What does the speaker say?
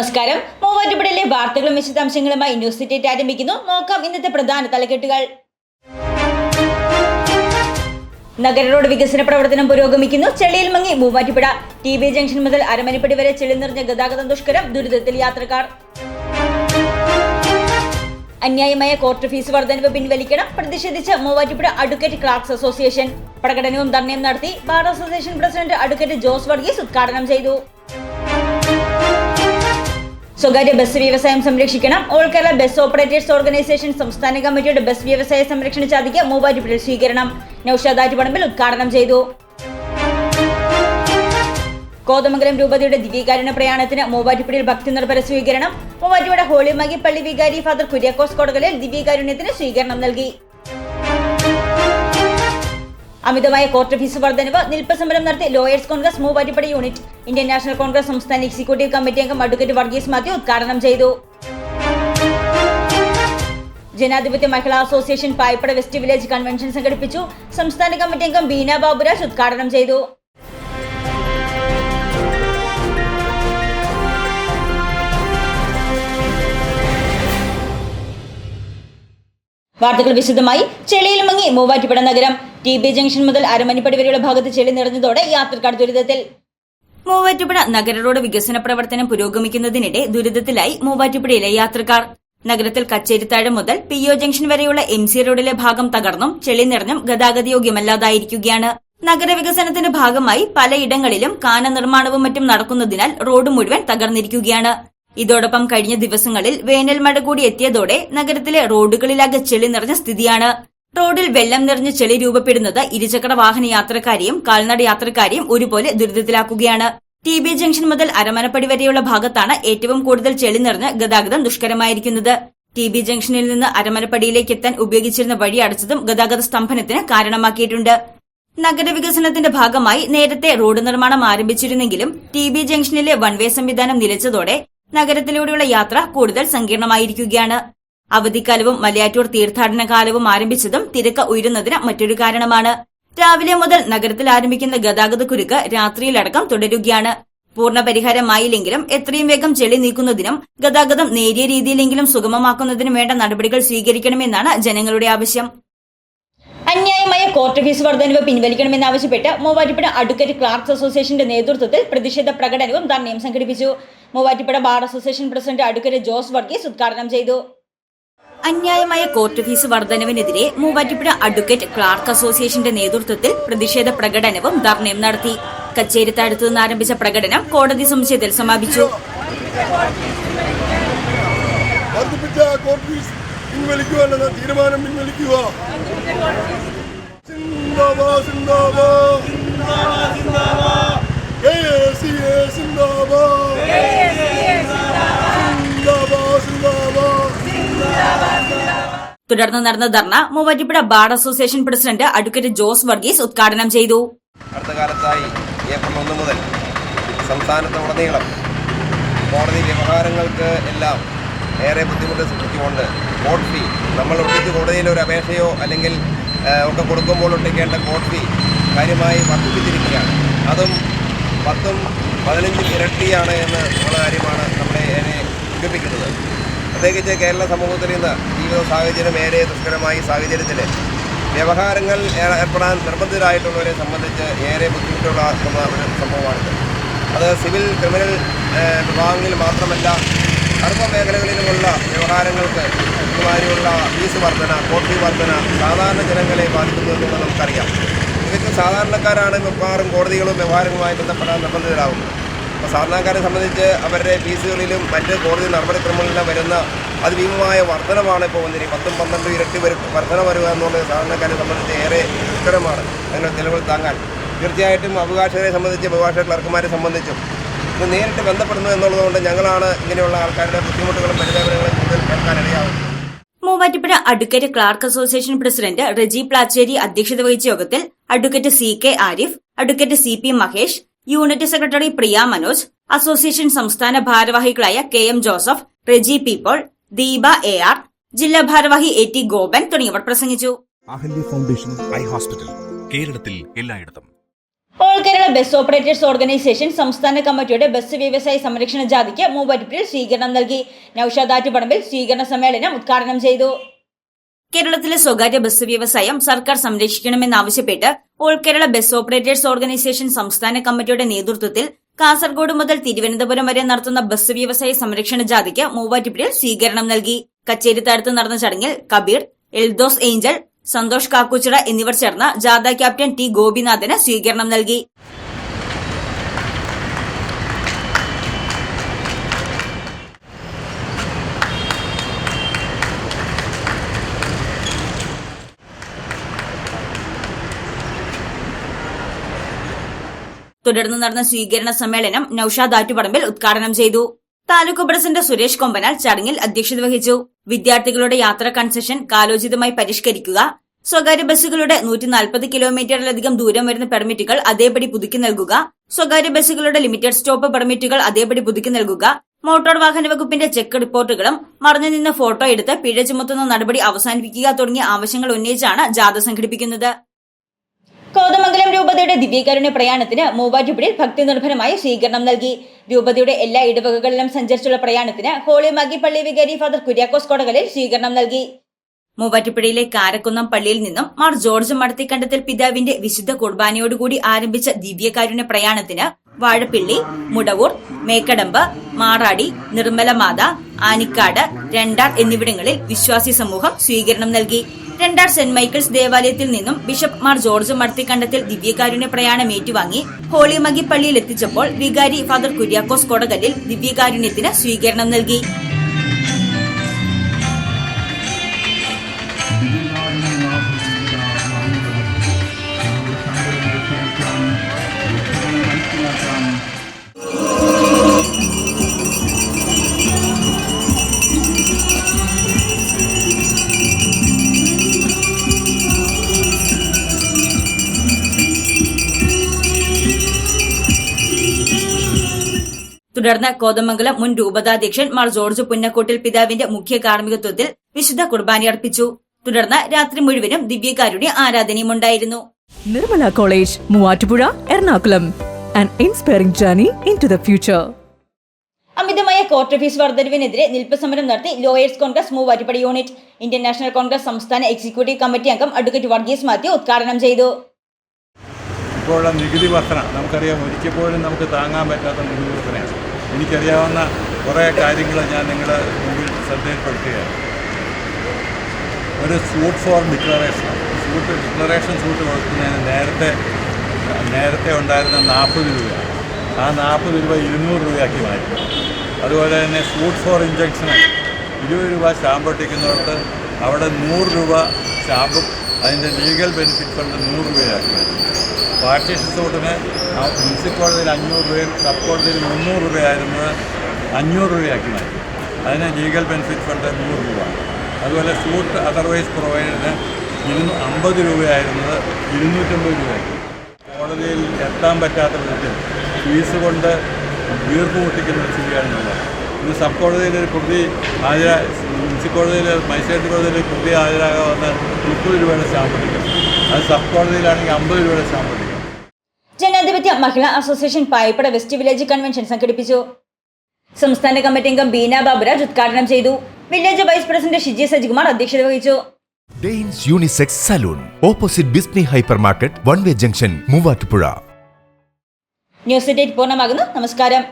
നമസ്കാരം. മൂവാറ്റുപുഴയിലെ വാർത്തകളും വിശദാംശങ്ങളുമായി ന്യൂസ് സിറ്റേറ്റ് ആരംഭിക്കുന്നു. നോക്കാം ഇന്നത്തെ പ്രധാന തലക്കെട്ടുകൾ. നഗര റോഡ് വികസന പ്രവർത്തനം പുരോഗമിക്കുന്നു. ചെളിയിൽ മങ്ങി മൂവാറ്റുപുഴ. ടി ബി ജംഗ്ഷൻ മുതൽ അരമനപ്പടി വരെ ചെളി നിറഞ്ഞ ഗതാഗതം ദുഷ്കരം ദുരിതത്തിൽ യാത്രക്കാർ. അന്യായമായ കോർട്ട് ഫീസ് വർധനവ് പിൻവലിക്കണം പ്രതിഷേധിച്ച് മൂവാറ്റുപുഴ അഡ്വക്കേറ്റ് ക്ലാർക്സ് അസോസിയേഷൻ. പ്രകടനവും ധർണയും നടത്തി bar association president advocate Jose Varghese ഉദ്ഘാടനം ചെയ്തു. സ്വകാര്യ ബസ് വ്യവസായം സംരക്ഷിക്കണം. All Kerala bus operators organisation സംസ്ഥാന കമ്മിറ്റിയുടെ ബസ് വ്യവസായ സംരക്ഷണ ചാതിക്ക് മൂവാറ്റുപുഴയിൽ സ്വീകരണം. നൌഷാദ് ആറ്റുപടമ്പിൽ ഉദ്ഘാടനം ചെയ്തു. കോതമംഗലം രൂപതയുടെ ദിവ്യകാരുണ്യ പ്രയാണത്തിന് മൂവാറ്റുപുഴയിൽ ഭക്തി നിർഭര സ്വീകരണം. മൂവാറ്റുപുഴ ഹോളി മകി പള്ളി വികാരി ഫാദർ കുര്യാക്കോസ് കോടകലിൽ ദിവ്യകാരുണ്യത്തിന് സ്വീകരണം നൽകി. അമിതമായ കോർട്ട് ഫീസ് വർധനവ് നിൽപ്പ് സമരം നടത്തി lawyers congress Muvattupuzha unit Indian national congress സംസ്ഥാന എക്സിക്യൂട്ടീവ് കമ്മിറ്റി അംഗം അഡ്വക്കേറ്റ് വർഗീസ് മാത്യു ഉദ്ഘാടനം ചെയ്തു. Janadhipathya Mahila association Payippad west village convention സംഘടിപ്പിച്ചു. സംസ്ഥാന കമ്മിറ്റി അംഗം ബീന ബാബുരാജ് ഉദ്ഘാടനം ചെയ്തു. വാർത്തകൾ വിശദമായി ചെളിയിൽ മുങ്ങി മൂവാറ്റുപുഴ നഗരം. ടി ബി ജംഗ്ഷൻ മുതൽ അരമണിപ്പടി വരെയുള്ള ഭാഗത്ത് ചെളി നിറഞ്ഞതോടെ യാത്രക്കാർ ദുരിതത്തിൽ. മൂവാറ്റുപുഴ നഗര റോഡ് വികസന പ്രവർത്തനം പുരോഗമിക്കുന്നതിനിടെ ദുരിതത്തിലായി മൂവാറ്റുപുഴയിലെ യാത്രക്കാർ. നഗരത്തിൽ കച്ചേരിത്താഴം മുതൽ പി ഒ ജംഗ്ഷൻ വരെയുള്ള എം സി റോഡിലെ ഭാഗം തകർന്നും ചെളി നിറഞ്ഞും ഗതാഗതയോഗ്യമല്ലാതായിരിക്കുകയാണ് നഗരവികസനത്തിന്റെ ഭാഗമായി പലയിടങ്ങളിലും കാന നിർമ്മാണവും മറ്റും നടക്കുന്നതിനാൽ റോഡ് മുഴുവൻ തകർന്നിരിക്കുകയാണ്. ഇതോടൊപ്പം കഴിഞ്ഞ ദിവസങ്ങളിൽ വേനൽ മഴ കൂടി എത്തിയതോടെ നഗരത്തിലെ റോഡുകളിലാകെ ചെളി നിറഞ്ഞ സ്ഥിതിയാണ്. റോഡിൽ വെള്ളം നിറഞ്ഞ് ചെളി രൂപപ്പെടുന്നത് ഇരുചക്ര വാഹന യാത്രക്കാരെയും കാൽനട യാത്രക്കാരെയും ഒരുപോലെ ദുരിതത്തിലാക്കുകയാണ്. ടി ബി ജംഗ്ഷൻ മുതൽ അരമനപ്പടി വരെയുള്ള ഭാഗത്താണ് ഏറ്റവും കൂടുതൽ ചെളി നിറഞ്ഞ് ഗതാഗതം ദുഷ്കരമായിരിക്കുന്നത്. ടി ബി ജംഗ്ഷനിൽ നിന്ന് അരമനപ്പടിയിലേക്ക് എത്താൻ ഉപയോഗിച്ചിരുന്ന വഴി അടച്ചതും ഗതാഗത സ്തംഭനത്തിന് കാരണമാക്കിയിട്ടുണ്ട്. നഗരവികസനത്തിന്റെ ഭാഗമായി നേരത്തെ റോഡ് നിർമ്മാണം ആരംഭിച്ചിരുന്നെങ്കിലും ടി ബി ജംഗ്ഷനിലെ വൺവേ സംവിധാനം നിലച്ചതോടെ നഗരത്തിലൂടെയുള്ള യാത്ര കൂടുതൽ സങ്കീർണമായിരിക്കുകയാണ്. അവധിക്കാലവും മലയാറ്റൂർ തീർത്ഥാടന കാലവും ആരംഭിച്ചതും തിരക്ക് ഉയരുന്നതിന് മറ്റൊരു കാരണമാണ്. രാവിലെ മുതൽ നഗരത്തിൽ ആരംഭിക്കുന്ന ഗതാഗത കുരുക്ക് രാത്രിയിലടക്കം തുടരുകയാണ്. പൂർണ പരിഹാരമായില്ലെങ്കിലും എത്രയും വേഗം ചെളി നീക്കുന്നതിനും ഗതാഗതം നേരിയ രീതിയിലെങ്കിലും സുഗമമാക്കുന്നതിനും വേണ്ട നടപടികൾ സ്വീകരിക്കണമെന്നാണ് ജനങ്ങളുടെ ആവശ്യം. അന്യായമായ കോർട്ട് ഫീസ് വർധനവ് പിൻവലിക്കണമെന്നാവശ്യപ്പെട്ട് മൂവാറ്റുപുഴ അഡ്വക്കേറ്റ് ക്ലാർക്സ് അസോസിയേഷന്റെ നേതൃത്വത്തിൽ പ്രതിഷേധ പ്രകടനവും ധർണയും സംഘടിപ്പിച്ചു. Muvattupuzha bar association president advocate Jose Varghese ഉദ്ഘാടനം ചെയ്തു. അന്യായമായ കോർട്ട് ഫീസ് വർധനവിനെതിരെ മൂവാറ്റുപുഴ അഡ്വക്കേറ്റ് ക്ലാർക്ക് അസോസിയേഷന്റെ നേതൃത്വത്തിൽ പ്രതിഷേധ പ്രകടനവും ധർണയും നടത്തി. കച്ചേരിത്തടുത്തു നിന്ന് ആരംഭിച്ച പ്രകടനം കോടതി സമുച്ചയത്തിൽ സമാപിച്ചു. തുടർന്ന് നടന്ന ധർണ Muvattupuzha bar association president advocate Jose Varghese ഉദ്ഘാടനം ചെയ്തു. അടുത്ത കാലത്തായി ഏപ്രിൽ ഒന്ന് മുതൽ സംസ്ഥാനത്തുടനീളം കോടതി വ്യവഹാരങ്ങൾക്ക് എല്ലാം ഏറെ ബുദ്ധിമുട്ട് സൃഷ്ടിച്ചുകൊണ്ട് കോടതി ഫീ നമ്മൾ ഒട്ടിച്ച് കോടതിയിൽ ഒരു അപേക്ഷയോ അല്ലെങ്കിൽ ഒക്കെ കൊടുക്കുമ്പോൾ ഒട്ടിക്കേണ്ട കോടതി കാര്യമായി വർദ്ധിപ്പിച്ചിരിക്കുകയാണ്. അതും പത്തും പതിനഞ്ചും ഇരട്ടിയാണ് എന്ന് ഉള്ള കാര്യമാണ് നമ്മളെ എന്നെ ദുഃഖിപ്പിക്കുന്നത് പ്രത്യേകിച്ച് കേരള സമൂഹത്തിൽ നിന്ന് ജീവിത സാഹചര്യം ഏറെ ദുഷ്കരമായ സാഹചര്യത്തിൽ വ്യവഹാരങ്ങൾ ഏർപ്പെടാൻ നിർബന്ധിതരായിട്ടുള്ളവരെ സംബന്ധിച്ച് ഏറെ ബുദ്ധിമുട്ടുള്ള ഒരു സംഭവമാണിത്. അത് സിവിൽ ക്രിമിനൽ വിഭാഗങ്ങളിൽ മാത്രമല്ല സർവ മേഖലകളിലുമുള്ള വ്യവഹാരങ്ങൾക്ക് ഇതുമാതിരിയുള്ള ഫീസ് വർധന കോട്ടി വർധന സാധാരണ ജനങ്ങളെ ബാധിക്കുന്നു നമുക്കറിയാം. തികച്ചും സാധാരണക്കാരാണ് മിക്കവാറും കോടതികളും വ്യവഹാരങ്ങളുമായി ബന്ധപ്പെടാൻ നിർബന്ധിതരാകുന്നത് അപ്പോൾ സാധാരണക്കാരെ സംബന്ധിച്ച് അവരുടെ ഫീസുകളിലും മറ്റ് കോടതി നടപടിക്രമങ്ങളിലും വരുന്ന അതിഭീമമായ വർധനമാണ് ഇപ്പോൾ വന്നിരിക്കുന്നത് പത്തും പന്ത്രണ്ടും ഇരട്ടി വരും വർധന വരിക എന്നുള്ളത് സാധാരണക്കാരെ സംബന്ധിച്ച് ഏറെ ദുഷ്കരമാണ് അങ്ങനെ നിലവിൽ താങ്ങാൻ. തീർച്ചയായിട്ടും അഭിഭാഷകരെ സംബന്ധിച്ച് അഭിഭാഷക ക്ലർക്കുമാരെ സംബന്ധിച്ചും ഇത് നേരിട്ട് ബന്ധപ്പെടുന്നു എന്നുള്ളതുകൊണ്ട് ഞങ്ങളാണ് ഇങ്ങനെയുള്ള ആൾക്കാരുടെ ബുദ്ധിമുട്ടുകളും പരിതാപനങ്ങളും കൂടുതൽ കേൾക്കാനിടയാവുന്നത് Muvattupuzha advocate clerk association president Reji Plachery അധ്യക്ഷത വഹിച്ച യോഗത്തിൽ advocate C K Arif advocate C P Mahesh unit secretary Priya Manoj association സംസ്ഥാന ഭാരവാഹികളായ K M Joseph Reji പീപ്പോൾ Deepa A R ജില്ലാ ഭാരവാഹി എ ടി ഗോപൻ തുടങ്ങിയവർ പ്രസംഗിച്ചു. അഹല്യ ഫൗണ്ടേഷൻ ഐ ഹോസ്പിറ്റൽ കേരളത്തിൽ എല്ലായിടത്തും. All Kerala bus operators organisation സംസ്ഥാന കമ്മിറ്റിയുടെ ബസ് വ്യവസായ സംരക്ഷണ ജാഥയ്ക്ക് മൂവാറ്റുപുഴയിൽ സ്വീകരണം നൽകി. നൌഷാദ് ആറ്റുപറമ്പിൽ സ്വീകരണ സമ്മേളനം ഉദ്ഘാടനം ചെയ്തു. കേരളത്തിലെ സ്വകാര്യ ബസ് വ്യവസായം സർക്കാർ സംരക്ഷിക്കണമെന്നാവശ്യപ്പെട്ട് all Kerala bus operators organisation സംസ്ഥാന കമ്മിറ്റിയുടെ നേതൃത്വത്തിൽ കാസർഗോഡ് മുതൽ തിരുവനന്തപുരം വരെ നടത്തുന്ന ബസ് വ്യവസായ സംരക്ഷണ ജാഥയ്ക്ക് മൂവാറ്റുപുഴയിൽ സ്വീകരണം നൽകി. കച്ചേരിത്താഴത്ത് നടന്ന ചടങ്ങിൽ കബീർ എൽദോസ് ഏഞ്ചൽ സന്തോഷ് കാക്കുച്ചിറ എന്നിവർ ചേർന്ന് ജാഥ ക്യാപ്റ്റൻ ടി ഗോപിനാഥന് സ്വീകരണം നൽകി. തുടർന്ന് നടന്ന സ്വീകരണ സമ്മേളനം നൌഷാദ് ആറ്റുപറമ്പിൽ ഉദ്ഘാടനം ചെയ്തു. താലൂക്ക് പ്രസിഡന്റ് സുരേഷ് കൊമ്പനാൽ ചടങ്ങിൽ അധ്യക്ഷത വഹിച്ചു. വിദ്യാർത്ഥികളുടെ യാത്രാ കൺസെഷൻ കാലോചിതമായി പരിഷ്കരിക്കുക. സ്വകാര്യ ബസ്സുകളുടെ നൂറ്റി നാൽപ്പത് കിലോമീറ്ററിലധികം ദൂരം വരുന്ന പെർമിറ്റുകൾ അതേപടി പുതുക്കി നൽകുക. സ്വകാര്യ ബസ്സുകളുടെ ലിമിറ്റഡ് സ്റ്റോപ്പ് പെർമിറ്റുകൾ അതേപടി പുതുക്കി നൽകുക. മോട്ടോർ വാഹന വകുപ്പിന്റെ ചെക്ക് റിപ്പോർട്ടുകളും മറഞ്ഞു നിന്ന് ഫോട്ടോ എടുത്ത് പിഴ ചുമത്തുന്ന നടപടി അവസാനിപ്പിക്കുക തുടങ്ങിയ ആവശ്യങ്ങൾ ഉന്നയിച്ചാണ് ജാഥ സംഘടിപ്പിക്കുന്നത്. കോതമംഗലം രൂപതയുടെ ദിവ്യകാരുണ്യ പ്രയാണത്തിന് മൂവാറ്റുപുഴയിൽ ഭക്തി നിർഭരമായ സ്വീകരണം നൽകി. രൂപതയുടെ എല്ലാ ഇടവകകളിലും സഞ്ചരിച്ചുള്ള പ്രയാണത്തിന് ഹോളി മാഗി പള്ളി വികാരി ഫാദർ കുര്യാക്കോസ് കൊടകലിൽ സ്വീകരണം നൽകി. മൂവാറ്റുപുഴയിലെ കാരക്കുന്നം പള്ളിയിൽ നിന്നും മാർ ജോർജ് മടത്തിക്കണ്ടത്തിൽ പിതാവിന്റെ വിശുദ്ധ കുർബാനയോടുകൂടി ആരംഭിച്ച ദിവ്യകാരുണ്യ പ്രയാണത്തിന് വാഴപ്പിള്ളി മുടവൂർ മേക്കടമ്പ് മാറാടി നിർമ്മലമാത ആനിക്കാട് രണ്ടാർ എന്നിവിടങ്ങളിൽ വിശ്വാസി സമൂഹം സ്വീകരണം നൽകി. രണ്ടാർ സെന്റ് മൈക്കിൾസ് ദേവാലയത്തിൽ നിന്നും ബിഷപ്പ് മാർ ജോർജ് മർത്തിക്കണ്ടത്തിൽ ദിവ്യകാരുണ്യ പ്രയാണം ഏറ്റുവാങ്ങി. ഹോളി മഗി പള്ളിയിൽ എത്തിച്ചപ്പോൾ വികാരി ഫാദർ കുര്യാക്കോസ് കൊടകലിൽ ദിവ്യകാരുണ്യത്തിന് സ്വീകരണം നൽകി. തുടർന്ന് കോതമംഗലം മുൻ രൂപതാധ്യക്ഷൻ മാർ ജോർജ് പുന്നക്കോട്ടിൽ പിതാവിന്റെ മുഖ്യ കാർമ്മികത്വത്തിൽ വിശുദ്ധ കുർബാന അർപ്പിച്ചു. തുടർന്ന് രാത്രി മുഴുവനും ദിവ്യകാരുണ്യ ആരാധനയുമുണ്ടായിരുന്നു. Nirmala college Muvattupuzha Ernakulam. And inspiring journey into the future അമിതമായ കോർട്ട് ഫീസ് വർദ്ധനവിനെതിരെ നിൽപ്പ് സമരം നടത്തി lawyers congress Muvattupadi unit. Indian national congress സംസ്ഥാന എക്സിക്യൂട്ടീവ് കമ്മിറ്റി അംഗം അഡ്വക്കേറ്റ് വർഗീസ് മാത്യു ഉദ്ഘാടനം ചെയ്തു. ഇപ്പോഴുള്ള നികുതി വർധന നമുക്കറിയാം. ഒരിക്കപ്പോഴും നമുക്ക് താങ്ങാൻ പറ്റാത്ത നികുതി വർധനയാണ്. എനിക്കറിയാവുന്ന കുറേ കാര്യങ്ങൾ ഞാൻ നിങ്ങളുടെ മുമ്പിൽ ശ്രദ്ധയിൽപ്പെടുത്തുകയാണ്. ഒരു suit for declaration suit declaration suit കൊടുക്കുന്നതിന് നേരത്തെ നേരത്തെ ഉണ്ടായിരുന്ന നാൽപ്പത് രൂപ. ആ നാൽപ്പത് രൂപ ഇരുന്നൂറ് രൂപയാക്കി മാറ്റി. അതുപോലെ തന്നെ സൂട്ട് ഫോർ ഇഞ്ചക്ഷന് ഇരുപത് രൂപ സ്റ്റാമ്പ് ഒട്ടിക്കുന്നിടത്ത് അവിടെ നൂറ് രൂപ സ്റ്റാമ്പും അതിന്റെ ലീഗൽ ബെനിഫിറ്റ് ഫണ്ട് നൂറ് രൂപയാക്കി മാറ്റി. പാർട്ടീഷൻ സൂട്ടിന് മുനിസിപ്പൽ കോടതിയിൽ അഞ്ഞൂറ് രൂപയും സബ് കോടതിയിൽ മുന്നൂറ് രൂപയായിരുന്നത് അഞ്ഞൂറ് രൂപയാക്കി മാറ്റി. അതിന് ലീഗൽ ബെനിഫിറ്റ് ഫണ്ട് നൂറ് രൂപ. അതുപോലെ സൂട്ട് അതർവൈസ് പ്രൊവൈഡറിന് ഇരുന്നൂ അമ്പത് രൂപയായിരുന്നത് ഇരുന്നൂറ്റമ്പത് രൂപയാക്കി. കോടതിയിൽ എത്താൻ പറ്റാത്ത വിധത്തിൽ ഫീസ് കൊണ്ട് വീർപ്പ് പൊട്ടിക്കുന്ന ഒരു സ്ഥിതിയാണെന്നുള്ളത് ഇന്ന് സബ് കോടതിയിൽ ഒരു പ്രതി ഹാജരാ മുനിസിപ്പൽ കോടതിയിൽ മജിസ്ട്രേറ്റ് കോടതിയിൽ പ്രതി പ്രതി ഹാജരാകാവുന്ന മുപ്പത് രൂപയുടെ സ്റ്റാമ്പ് അത് സബ് കോടതിയിലാണെങ്കിൽ അമ്പത് രൂപയുടെ stamp Janadhipathya Mahila association Payippad west village convention സംഘടിപ്പിച്ചു. സംസ്ഥാന കമ്മിറ്റി അംഗം ബീന ബാബുരാജ് ഉദ്ഘാടനം ചെയ്തു. Village vice president Shiji Sajikumar അധ്യക്ഷത വഹിച്ചു. Danes unisex salon opposite Bismi hyper market one way junction Muvattupuzha. News date പൂർണമാകുന്നു. നമസ്കാരം.